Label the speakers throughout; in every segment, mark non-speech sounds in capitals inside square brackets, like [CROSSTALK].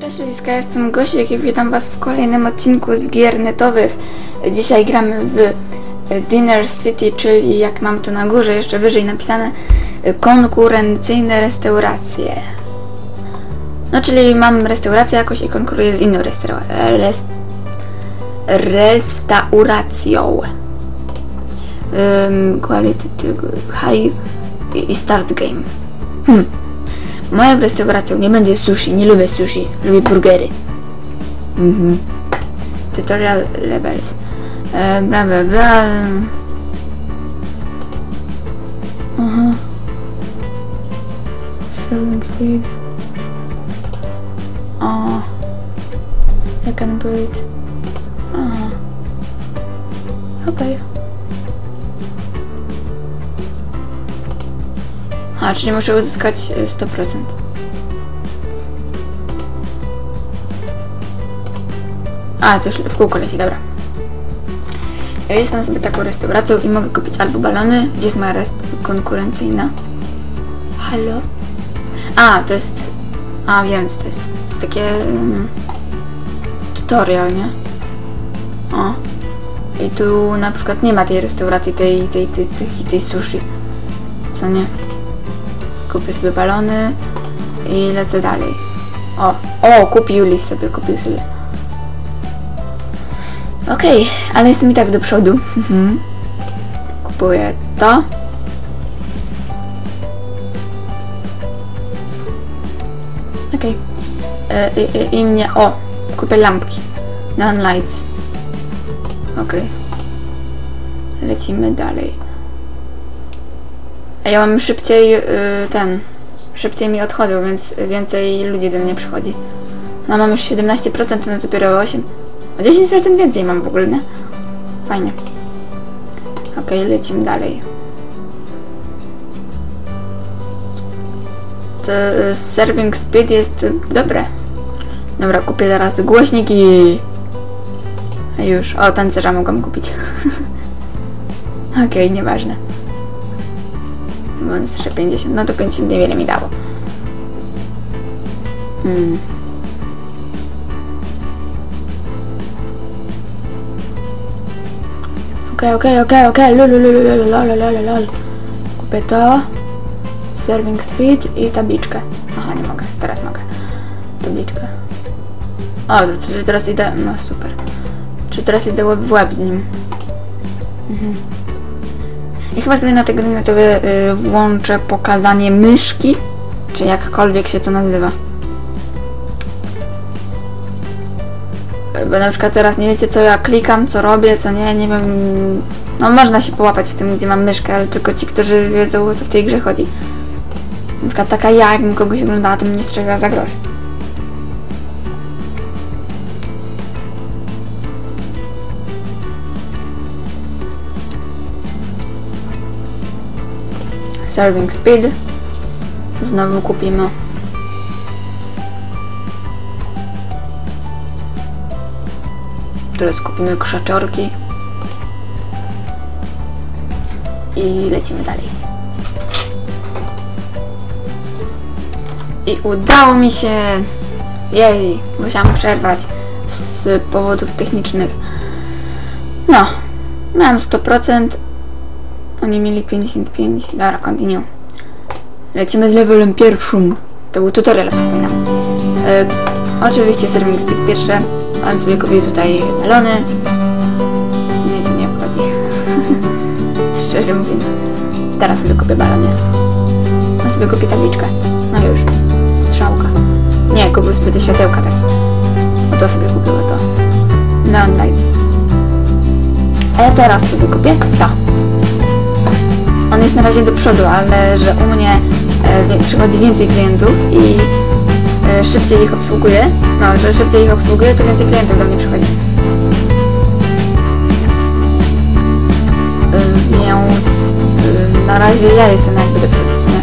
Speaker 1: Cześć Liska, jestem Gosiek i witam Was w kolejnym odcinku z gier netowych. Dzisiaj gramy w Dinner City, czyli jak mam tu na górze jeszcze wyżej napisane konkurencyjne restauracje. No czyli mam restaurację jakoś i konkuruję z inną restaura res restauracją. Um, quality high i start game. Hmm. Moją restauracją nie będzie sushi, nie lubię sushi, lubię burgery. Mhm. Tutorial levels. E, bla bla bla. Aha. Filling speed. O. I can breathe. Aha. Okej. Okay. A, czyli muszę uzyskać e, 100%. A, to już w kółko leci, dobra. Ja jestem sobie taką restauracją i mogę kupić albo balony. Gdzie jest moja rest konkurencyjna? Halo? A, to jest... A, wiem co to jest. To jest takie... Um, tutorial, nie? O. I tu na przykład nie ma tej restauracji, tej, tej, tej, tej, tej sushi. Co nie? Kupię sobie balony i lecę dalej. O, o, kupił Lis sobie, kupił sobie. Okej, okay, ale jestem i tak do przodu. Mhm. Kupuję to. Okej. Okay. I, I, mnie... O! Kupię lampki. Neon lights. Okej. Okay. Lecimy dalej. A ja mam szybciej yy, ten... Szybciej mi odchodzą, więc więcej ludzi do mnie przychodzi. No mam już 17%, no dopiero 8. O 10% więcej mam w ogóle, nie? Fajnie. Okej, okay, lecimy dalej. To serving speed jest dobre. Dobra, kupię teraz głośniki. Już. O, tancerza mogłam kupić. [LAUGHS] Okej, okay, nieważne. Jest jeszcze 50. No to 50 niewiele mi dało. Mm. Okej, okej, okej, okej, lol, Kupię to. Serving speed i tabliczkę. Aha, nie mogę. Teraz mogę. Tabliczkę. O, to, czy teraz idę... No, super. Czy teraz idę w łeb z nim? Mhm. I chyba sobie na tego internetowe y, włączę pokazanie myszki, czy jakkolwiek się to nazywa. Bo na przykład teraz nie wiecie co ja klikam, co robię, co nie, nie wiem. No można się połapać w tym, gdzie mam myszkę, ale tylko ci, którzy wiedzą o co w tej grze chodzi. Na przykład taka ja, jakbym kogoś oglądała, to mnie nie strzegła za grosz. Serving speed. Znowu kupimy. Teraz kupimy krzaczorki. I lecimy dalej. I udało mi się! Jej, musiałam przerwać z powodów technicznych. No, miałam 100%, oni mieli 55. Dobra, continue. Lecimy z levelem pierwszym. To był tutorial, przypominam. E, oczywiście serving speed pierwsze. On sobie kupił tutaj melony. Mnie to nie obchodzi. [LAUGHS] Szczerze mówiąc. Teraz sobie kupię balony. On sobie kupię tabliczkę. No już. Strzałka. Nie, kupił sobie te światełka takie. O to sobie kupiła to. Neon lights. A ja teraz sobie kupię to. On jest na razie do przodu, ale że u mnie e, przychodzi więcej klientów i e, szybciej ich obsługuję, no, że szybciej ich obsługuję, to więcej klientów do mnie przychodzi. E, więc e, na razie ja jestem jakby do przodu, nie?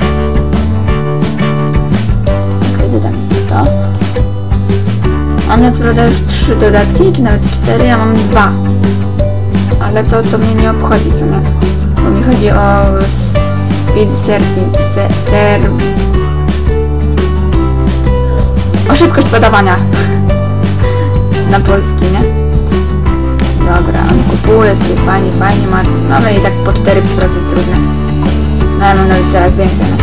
Speaker 1: Okej, okay, dodam sobie to. Mam co prawda już trzy dodatki, czy nawet cztery, ja mam dwa. Ale to, to mnie nie obchodzi, co nie? Bo mi chodzi o speed surfing, ser, ser, O szybkość podawania. [LAUGHS] Na polski, nie? Dobra, on kupuje sobie fajnie, fajnie ma. Mamy i tak po 4% trudne. No ja mam nawet coraz więcej, no.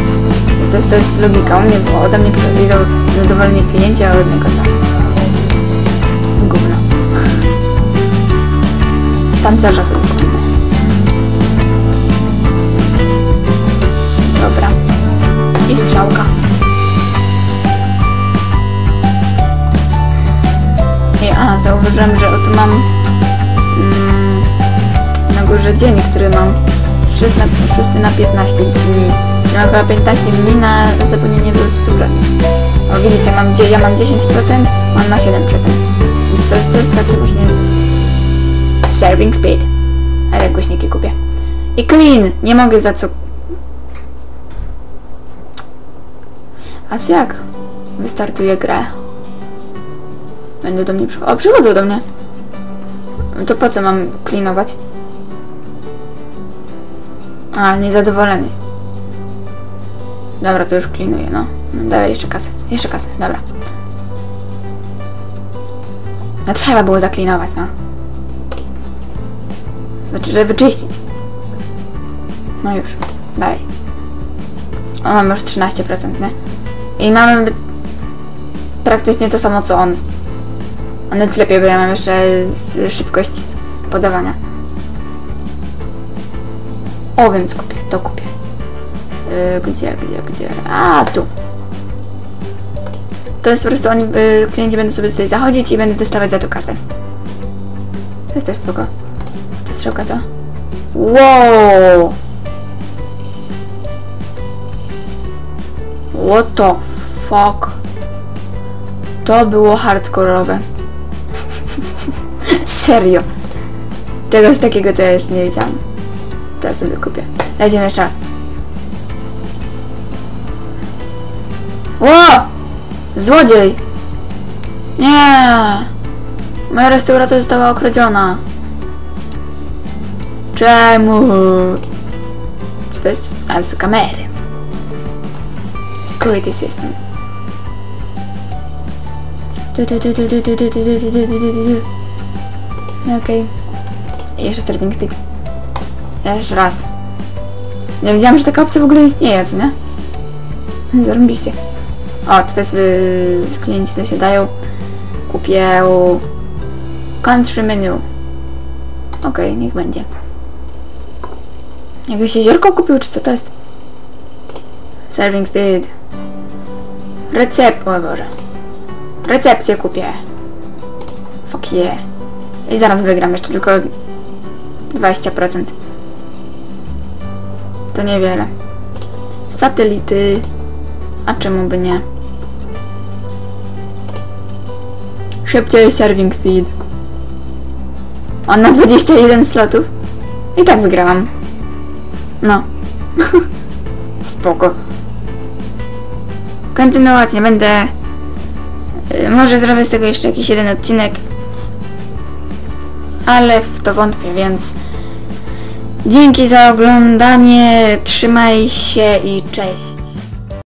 Speaker 1: To, to jest logika. U mnie, bo ode mnie przyjdą zadowoleni klienci, a od niego co? Gówno. [LAUGHS] Tancerza sobie I strzałka. I a, zauważyłem, że oto mam mm, na górze dzień, który mam 6 na, 6 na 15 dni. Czyli mam chyba 15 dni na zapełnienie do 100%. O widzicie, mam, ja mam 10%, mam na 7%. Więc to to jest taki właśnie serving speed. Ale głośniki kupię. I clean! Nie mogę za co... A co jak wystartuję grę? Będą do mnie przychodzić. O, przychodzą do mnie. To po co mam klinować? Ale niezadowolony. Dobra, to już klinuję, no. no dawaj jeszcze kasę. Jeszcze kasę, dobra. No trzeba było zaklinować, no. Znaczy, że wyczyścić. No już, dalej. O, mamy już 13%, nie? I mamy praktycznie to samo co on. A nawet lepiej, bo ja mam jeszcze szybkość podawania. O, więc kupię, to kupię. Yy, gdzie, gdzie, gdzie? A, tu. To jest po prostu oni, yy, klienci będą sobie tutaj zachodzić i będę dostawać za to kasę. To jest też spoko. To strzałka co? Wow! What the fuck? To było hardkorowe. [LAUGHS] Serio. Czegoś takiego to ja jeszcze nie wiedziałam. To ja sobie kupię. Lecimy jeszcze raz. Ło! Złodziej! Nie! Moja restauracja została okradziona. Czemu? Co to jest? A, to są kamery. Du. No Okej. I Jeszcze serving stick. Jeszcze raz. Nie wiedziałam, że taka opcja w ogóle istnieje, co nie? Zarąbiście. O, tutaj sobie klienci zasiadają. Kupię country menu. Okej, niech będzie. Jakieś jeziorko kupił, czy co to jest? Serving speed. Recept, o Boże. Recepcję kupię. Fuck yeah. I zaraz wygram jeszcze tylko 20%. To niewiele. Satelity. A czemu by nie? Szybciej serving speed. On ma 21 slotów. I tak wygrałam. No. [LAUGHS] Spoko. Kontynuować nie będę. Y, Może zrobię z tego jeszcze jakiś jeden odcinek. Ale w to wątpię, więc dzięki za oglądanie. Trzymaj się i cześć.